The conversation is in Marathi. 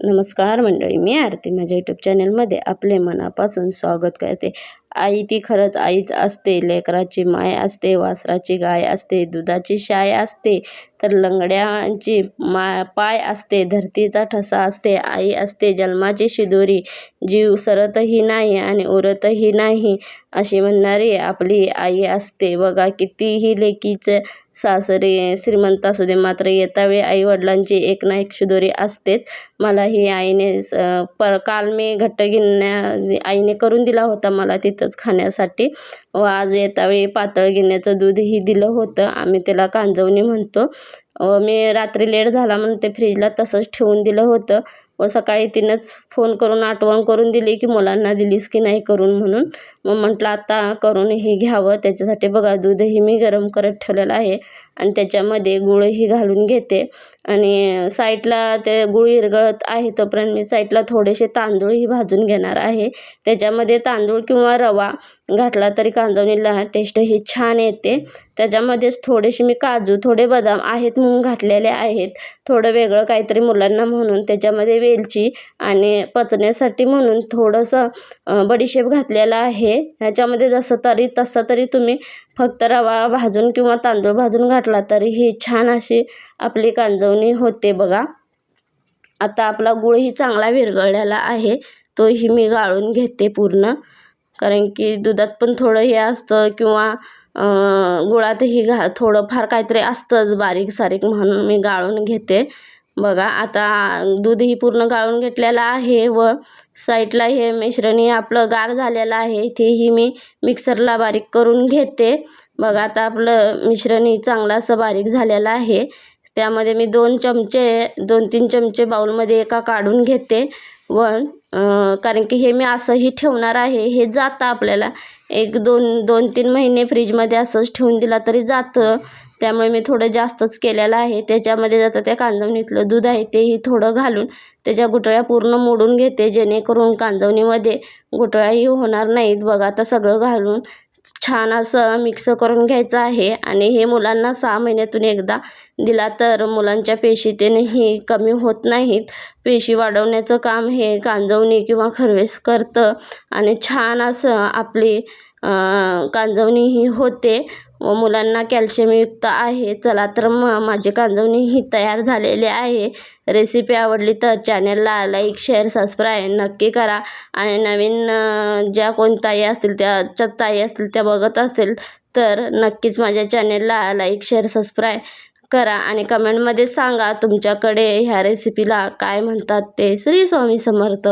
नमस्कार मंडळी मी आरती. माझ्या यूट्यूब चॅनलमध्ये आपले मनापासून स्वागत करते. आई ती खरंच आईच असते लेकराची माय असते वासराची गाय असते दुधाची शाय असते तर लंगड्यांची मा पाय असते धरतीचा ठसा असते आई असते जन्माची शिदोरी जीव सरतही नाही आणि उरतही नाही अशी म्हणणारी आपली आई असते. बघा कितीही लेकीचं सासरे श्रीमंत असू दे मात्र येतावेळी आईवडिलांची एक ना एक शिदोरी असतेच. मला ही आईने स पर काल मी घट्ट गिन्या आईने करून दिला होता मला तिथंच खाण्यासाठी. व आज येतावेळी पातळ गिन्याचं दूधही दिलं होतं. आम्ही त्याला कांजवणी म्हणतो. व मी रात्री लेट झाला म्हणून ते फ्रीजला तसंच ठेवून दिलं होतं. व सकाळी तिनंच फोन करून आठवण करून दिली की मुलांना दिलीस की नाही करून म्हणून. मग म्हटलं आता करून हे घ्यावं. त्याच्यासाठी बघा दूधही मी गरम करत ठेवलेलं आहे आणि त्याच्यामध्ये गुळही घालून घेते. आणि साईडला ते गुळ विरघळत आहे तोपर्यंत मी साईडला थोडेसे तांदूळही भाजून घेणार आहे. त्याच्यामध्ये तांदूळ किंवा रवा घातला तरी कांजवणीला टेस्टही छान येते. त्याच्यामध्येच थोडेसे मी काजू थोडे बदाम आहेत म्हणून घातलेले आहेत. थोडं वेगळं काहीतरी मुलांना म्हणून त्याच्यामध्ये वेलची आणि पचण्यासाठी म्हणून थोडंसं बडीशेप घातलेला आहे. ह्याच्यामध्ये जसं तरी तसं तरी तुम्ही फक्त रवा भाजून किंवा तांदूळ भाजून घातला तरी ही छान अशी आपली कांजवणी होते बघा. आता आपला गुळही चांगला विरघळलेला आहे. तोही मी गाळून घेते पूर्ण. कारण की दुधात पण थोडं हे असतं किंवा गुळातही घा थोडंफार काहीतरी असतंच बारीक सारीक म्हणून मी गाळून घेते. बघा आता दूधही पूर्ण गाळून घेतलेलं आहे व साईडला हे मिश्रणही आपलं गार झालेलं आहे. इथेही मी मिक्सरला बारीक करून घेते. बघा आता आपलं मिश्रणही चांगलं असं बारीक झालेलं आहे. त्यामध्ये मी दोन चमचे दोन तीन चमचे बाऊलमध्ये एका काढून घेते व कारण की हे मी असंही ठेवणार आहे. हे जातं आपल्याला. एक दोन दोन तीन महिने फ्रीजमध्ये असंच ठेवून दिला तरी जातं. त्यामुळे मी थोडं जास्तच केलेलं आहे. त्याच्यामध्ये जातं त्या कांजवणीतलं दूध आहे तेही थोडं घालून त्याच्या गुटळ्या पूर्ण मोडून घेते जेणेकरून कांजवणीमध्ये गुटळ्याही होणार नाहीत. बघा आता सगळं घालून छान असं मिक्स करून घ्यायचं आहे. आणि हे मुलांना सहा महिन्यातून एकदा दिला तर मुलांच्या पेशी तेनेही कमी होत नाहीत. पेशी वाढवण्याचं काम हे कांजवणी किंवा खरवेस करतं. आणि छान असं आपली कांजवणी ही होते. व मुलांना कॅल्शियमयुक्त आहे. चला तर मग माझी कांजवणी ही तयार झालेली आहे. रेसिपी आवडली तर चॅनलला लाईक शेअर सबस्क्राईब नक्की करा. आणि नवीन ज्या कोण ताई असतील त्याच्या ताई असतील त्या बघत असेल तर नक्कीच माझ्या चॅनेलला लाईक शेअर सबस्क्राईब करा. आणि कमेंटमध्ये सांगा तुमच्याकडे ह्या रेसिपीला काय म्हणतात ते श्री स्वामी समर्थ.